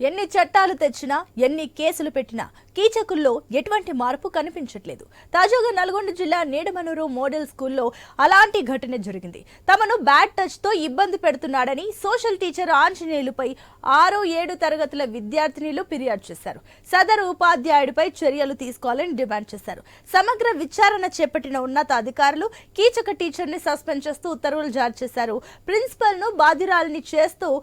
ఎన్ని చట్టాలు తెచ్చినా ఎన్ని కేసులు పెట్టినా కీచకుల్లో ఎటువంటి మార్పు కనిపించట్లేదు. తాజాగా నల్గొండ జిల్లా నీడమనూరు మోడల్ స్కూల్లో అలాంటి ఘటన జరిగింది. తమను బ్యాడ్ టచ్తో ఇబ్బంది పెడుతున్నాడని సోషల్ టీచర్ ఆంజనేయులపై ఆరు ఏడు తరగతుల విద్యార్థినిలు ఫిర్యాదు చేశారు. సదరు ఉపాధ్యాయుడిపై చర్యలు తీసుకోవాలని డిమాండ్ చేశారు. సమగ్ర విచారణ చేపట్టిన ఉన్నతాధికారులు కీచక టీచర్ని సస్పెండ్ చేస్తూ ఉత్తర్వులు జారీ చేశారు. ప్రిన్సిపల్ను చేస్తూ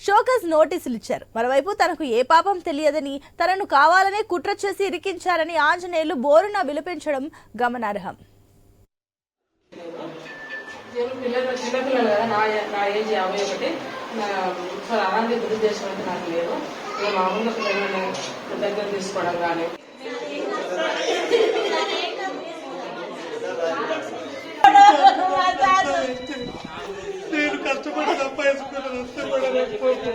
షోకస్ నోటీసులు ఇచ్చారు మరోవైపు తనకు ఏ పాపం తెలియదని తనను కావాలనే కుట్ర చేసి ఇరికించారని ఆంజనేయులు బోరున విలిపించడం గమనార్హం. చిన్నపిల్లలు కదా నా నా ఏజ్ యాభై ఒకటి. అలాంటి దురుద్దేశం అయితే నాకు లేదు. మామూలుగా పిల్లలను దగ్గర తీసుకోవడం కానీ నేను కష్టపడి సంపాదించుకున్నాను అంతా కూడా నాకు కొంచెం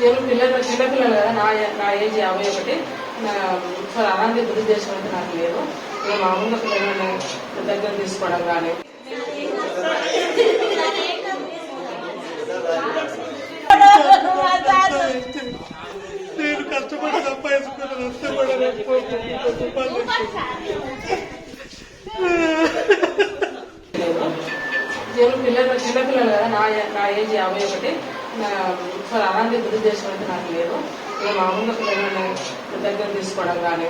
నేను పిల్లలు చిన్నపిల్లలు కదా నా నా ఏజ్ యాభై ఒకటి. నా అలాంటి దురుద్దేశం అయితే నాకు లేదు. నేను మామూలుగా పిల్లలను దగ్గర తీసుకోవడం కానీ. నేను కష్టపడి సంపాదించుకున్నాను రూపాయలు లేదు నేను పిల్లలు చిన్నపిల్లలు కదా నా నా ఏజ్ యాభై ఒకటి. నా సో అలాంటి దురుద్దేశం అయితే నాకు లేదు. ఇక మామూలుగా పిల్లలని దగ్గర తీసుకోవడం కానీ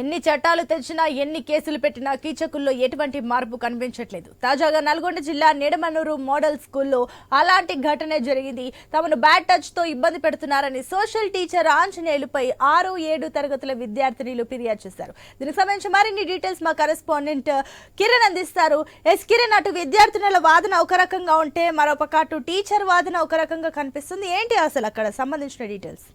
ఎన్ని చట్టాలు తెచ్చినా ఎన్ని కేసులు పెట్టినా కీచకుల్లో ఎటువంటి మార్పు కనిపించట్లేదు. తాజాగా నల్గొండ జిల్లా నిడమనూరు మోడల్ స్కూల్లో అలాంటి ఘటనే జరిగింది. తమను బ్యాడ్ టచ్తో ఇబ్బంది పెడుతున్నారని సోషల్ టీచర్ ఆంజనేయులపై ఆరు ఏడు తరగతుల విద్యార్థినిలు ఫిర్యాదు చేశారు. దీనికి సంబంధించి మరిన్ని డీటెయిల్స్ మా కరెస్పాండెంట్ కిరణ్ అందిస్తారు. ఎస్ కిరణ్ అటు విద్యార్థినుల వాదన ఒక రకంగా ఉంటే మరొక అటు టీచర్ వాదన ఒక రకంగా కనిపిస్తుంది. ఏంటి అసలు అక్కడ సంబంధించిన డీటెయిల్స్?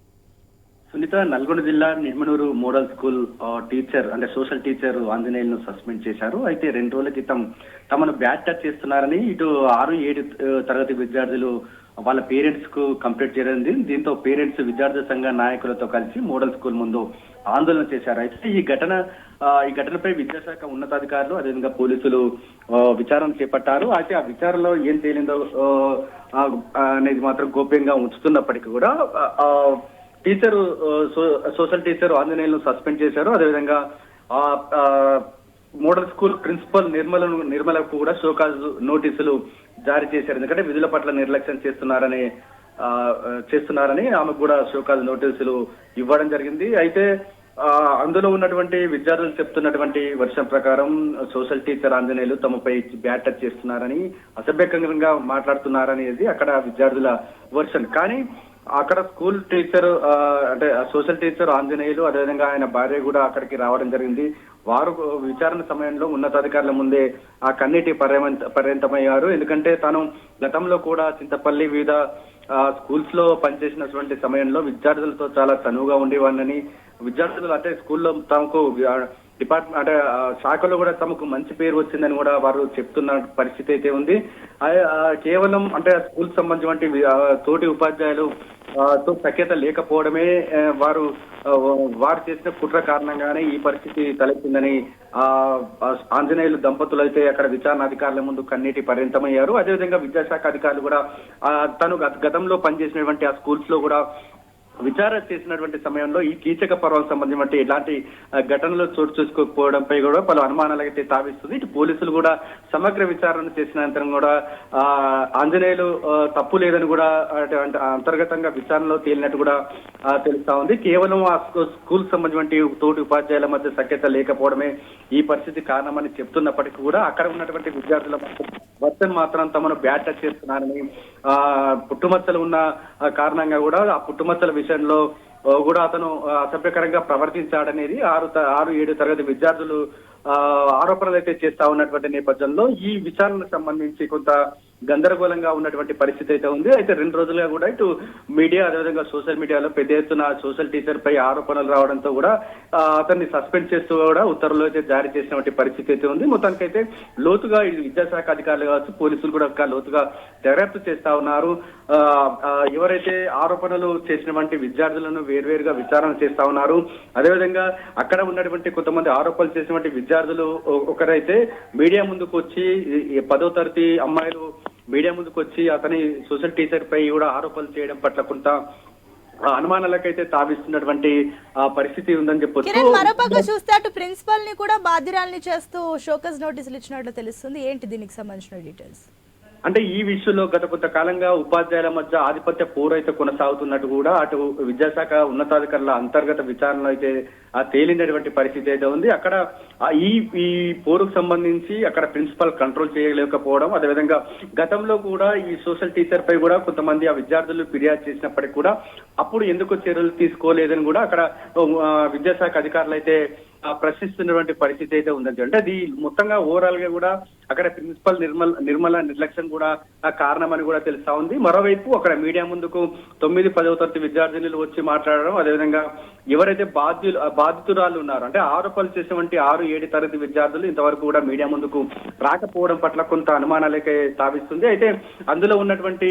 సునీత నల్గొండ జిల్లా నిర్మనూరు మోడల్ స్కూల్ టీచర్ అంటే సోషల్ టీచర్ ఆంజనేయులను సస్పెండ్ చేశారు. అయితే రెండు రోజుల క్రితం తమను బ్యాట్ టచ్ చేస్తున్నారని ఇటు ఆరు ఏడు తరగతి విద్యార్థులు వాళ్ళ పేరెంట్స్కు కంప్లీట్ చేయడం దీంతో పేరెంట్స్ విద్యార్థి సంఘ నాయకులతో కలిసి మోడల్ స్కూల్ ముందు ఆందోళన చేశారు. అయితే ఈ ఘటన ఈ ఘటనపై విద్యాశాఖ ఉన్నతాధికారులు అదేవిధంగా పోలీసులు విచారణ చేపట్టారు. అయితే ఆ విచారణలో ఏం తేలిందో అనేది మాత్రం గోప్యంగా ఉంచుతున్నప్పటికీ కూడా టీచర్ సోషల్ టీచర్ ఆంజనేయులను సస్పెండ్ చేశారు. అదేవిధంగా ఆ, ఆ, మోడల్ స్కూల్ ప్రిన్సిపల్ నిర్మల నిర్మలకు కూడా షోకాజ్ నోటీసులు జారీ చేశారు. ఎందుకంటే విధుల పట్ల నిర్లక్ష్యం చేస్తున్నారని ఆ, చేస్తున్నారని ఆమెకు కూడా షోకాజ్ నోటీసులు ఇవ్వడం జరిగింది. అయితే ఆ, అందులో ఉన్నటువంటి విద్యార్థులు చెప్తున్నటువంటి వర్షం ప్రకారం సోషల్ టీచర్ ఆంజనేయులు తమపై బ్యాట్ టచ్ చేస్తున్నారని అసభ్యకరంగా మాట్లాడుతున్నారనేది అక్కడ విద్యార్థుల వర్షన్. కానీ అక్కడ స్కూల్ టీచర్ అంటే సోషల్ టీచర్ ఆంజనేయులు అదేవిధంగా ఆయన భార్య కూడా అక్కడికి రావడం జరిగింది. వారు విచారణ సమయంలో ఉన్నతాధికారుల ముందే ఆ కన్నీటి పర్యంత పర్యంతమయ్యారు. ఎందుకంటే తాను గతంలో కూడా చింతపల్లి వివిధ ఆ, స్కూల్స్లో పనిచేసినటువంటి సమయంలో విద్యార్థులతో చాలా చనువుగా ఉండేవాడిని విద్యార్థులు అంటే స్కూల్లో తమకు డిపార్ట్మెంట్ అంటే శాఖలో కూడా తమకు మంచి పేరు వచ్చిందని కూడా వారు చెప్తున్న పరిస్థితి అయితే ఉంది. కేవలం అంటే స్కూల్ సంబంధించి వంటి తోటి ఉపాధ్యాయులు ఆ, తో సఖ్యత లేకపోవడమే వారు వారు చేసిన కుట్ర కారణంగానే ఈ పరిస్థితి తలెత్తిందని ఆ ఆంజనేయులు దంపతులు అయితే అక్కడ విచారణ అధికారుల ముందు కన్నీటి పరిమితమయ్యారు. అదేవిధంగా విద్యాశాఖ అధికారులు కూడా తను గత- గతంలో పనిచేసినటువంటి ఆ స్కూల్స్లో కూడా విచారణ చేసినటువంటి సమయంలో ఈ కీచక పర్వాలకు సంబంధించిన ఎలాంటి ఘటనలు చోటు చేసుకోకపోవడంపై కూడా పలు అనుమానాలు అయితే తావిస్తుంది. ఇటు పోలీసులు కూడా సమగ్ర విచారణ చేసిన అనంతరం కూడా ఆ, ఆంజనేయులు తప్పు లేదని కూడా అంతర్గతంగా విచారణలో తేలినట్టు కూడా తెలుస్తా ఉంది. కేవలం ఆ స్కూల్ సంబంధించిన తోటి ఉపాధ్యాయుల మధ్య సఖ్యత లేకపోవడమే ఈ పరిస్థితి కారణమని చెప్తున్నప్పటికీ కూడా అక్కడ ఉన్నటువంటి విద్యార్థుల వర్తన్ మాత్రం తమను బ్యాట్ టచ్ చేస్తున్నారని ఆ పుట్టుమచ్చలు ఉన్న కారణంగా కూడా ఆ పుట్టుమచ్చల విషయంలో కూడా అతను అసభ్యకరంగా ప్రవర్తించాడనేది ఆరు త- ఆరు ఏడు తరగతి విద్యార్థులు ఆ, ఆరోపణలు అయితే చేస్తా ఉన్నటువంటి నేపథ్యంలో ఈ విచారణకు సంబంధించి కొంత గందరగోళంగా ఉన్నటువంటి పరిస్థితి అయితే ఉంది. అయితే రెండు రోజులుగా కూడా ఇటు మీడియా అదేవిధంగా సోషల్ మీడియాలో పెద్ద ఎత్తున సోషల్ టీచర్ పై ఆరోపణలు రావడంతో కూడా అతన్ని సస్పెండ్ చేస్తూ కూడా ఉత్తర్వులు అయితే జారీ చేసినటువంటి పరిస్థితి అయితే ఉంది. మొత్తానికైతే లోతుగా విద్యాశాఖ అధికారులు కావచ్చు పోలీసులు కూడా లోతుగా దర్యాప్తు చేస్తా ఉన్నారు. ఎవరైతే ఆరోపణలు చేసినటువంటి విద్యార్థులను వేర్వేరుగా విచారణ చేస్తా ఉన్నారు అదేవిధంగా అక్కడ ఉన్నటువంటి కొంతమంది ఆరోపణలు చేసినటువంటి విద్యార్థులు ఒ- ఒకరైతే మీడియా ముందుకు వచ్చి పదో తరగతి అమ్మాయిలు మీడియా ముందుకు వచ్చి అతని సోషల్ టీచర్ పై కూడా ఆరోపణలు చేయడం పట్ల కొంత అనుమానాలకైతే తావిస్తున్నటువంటి పరిస్థితి ఉందని చెప్పొచ్చు. మరోపక్క చూస్తే అటు ప్రిన్సిపల్ని కూడా బాధ్యురాల్ని చేస్తూ షోకస్ నోటీసులు ఇచ్చినట్లు తెలుస్తుంది. ఏంటి దీనికి సంబంధించిన డీటెయిల్స్? అంటే ఈ విషయంలో గత కొంతకాలంగా ఉపాధ్యాయుల మధ్య ఆధిపత్య పోరు అయితే కొనసాగుతున్నట్టు కూడా అటు విద్యాశాఖ ఉన్నతాధికారుల అంతర్గత విచారణలో అయితే తేలినటువంటి పరిస్థితి అయితే ఉంది. అక్కడ ఈ ఈ పోరుకు సంబంధించి అక్కడ ప్రిన్సిపల్ కంట్రోల్ చేయలేకపోవడం అదేవిధంగా గతంలో కూడా ఈ సోషల్ టీచర్ పై కూడా కొంతమంది ఆ విద్యార్థులు ఫిర్యాదు చేసినప్పటికీ కూడా అప్పుడు ఎందుకు చర్యలు తీసుకోలేదని కూడా అక్కడ విద్యాశాఖ అధికారులు అయితే ప్రశ్నిస్తున్నటువంటి పరిస్థితి అయితే ఉందని అంటే అది మొత్తంగా ఓవరాల్గా కూడా అక్కడ ప్రిన్సిపల్ నిర్మల్ నిర్మల నిర్లక్ష్యం కూడా కారణమని కూడా తెలుస్తా ఉంది. మరోవైపు అక్కడ మీడియా ముందుకు తొమ్మిది పదవ తరగతి విద్యార్థినులు వచ్చి మాట్లాడడం అదేవిధంగా ఎవరైతే బాధ్యులు బాధితురాలు ఉన్నారు. అంటే ఆరోపణలు చేసినటువంటి ఆరు ఏడు తరగతి విద్యార్థులు ఇంతవరకు కూడా మీడియా ముందుకు రాకపోవడం పట్ల కొంత అనుమానాలకే తావిస్తుంది అయితే అందులో ఉన్నటువంటి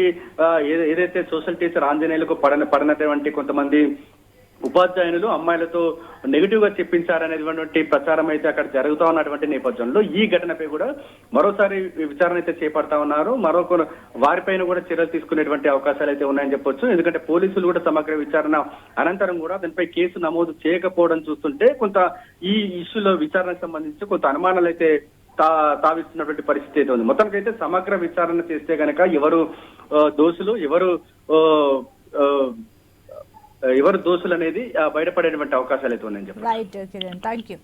ఏదైతే సోషల్ టీచర్ ఆంజనేయులకు పడన పడినటువంటి కొంతమంది ఉపాధ్యాయులు అమ్మాయిలతో నెగిటివ్గా చెప్పించారనేటువంటి ప్రచారం అయితే అక్కడ జరుగుతా ఉన్నటువంటి నేపథ్యంలో ఈ ఘటనపై కూడా మరోసారి విచారణ అయితే చేపడతా ఉన్నారు. మరో వారిపైన కూడా చర్యలు తీసుకునేటువంటి అవకాశాలు అయితే ఉన్నాయని చెప్పొచ్చు. ఎందుకంటే పోలీసులు కూడా సమగ్ర విచారణ అనంతరం కూడా దానిపై కేసు నమోదు చేయకపోవడం చూస్తుంటే కొంత ఈ ఇష్యూలో విచారణకు సంబంధించి కొంత అనుమానాలు అయితే తా తావిస్తున్నటువంటి పరిస్థితి అయితే ఉంది. మొత్తానికైతే సమగ్ర విచారణ చేస్తే గనక ఎవరు దోషులు ఎవరు ఎవరు దోషులు అనేది బయటపడేటువంటి అవకాశాలు అయితే ఉన్నాయని చెప్పారు రైట్ కిరణ్ థ్యాంక్ యూ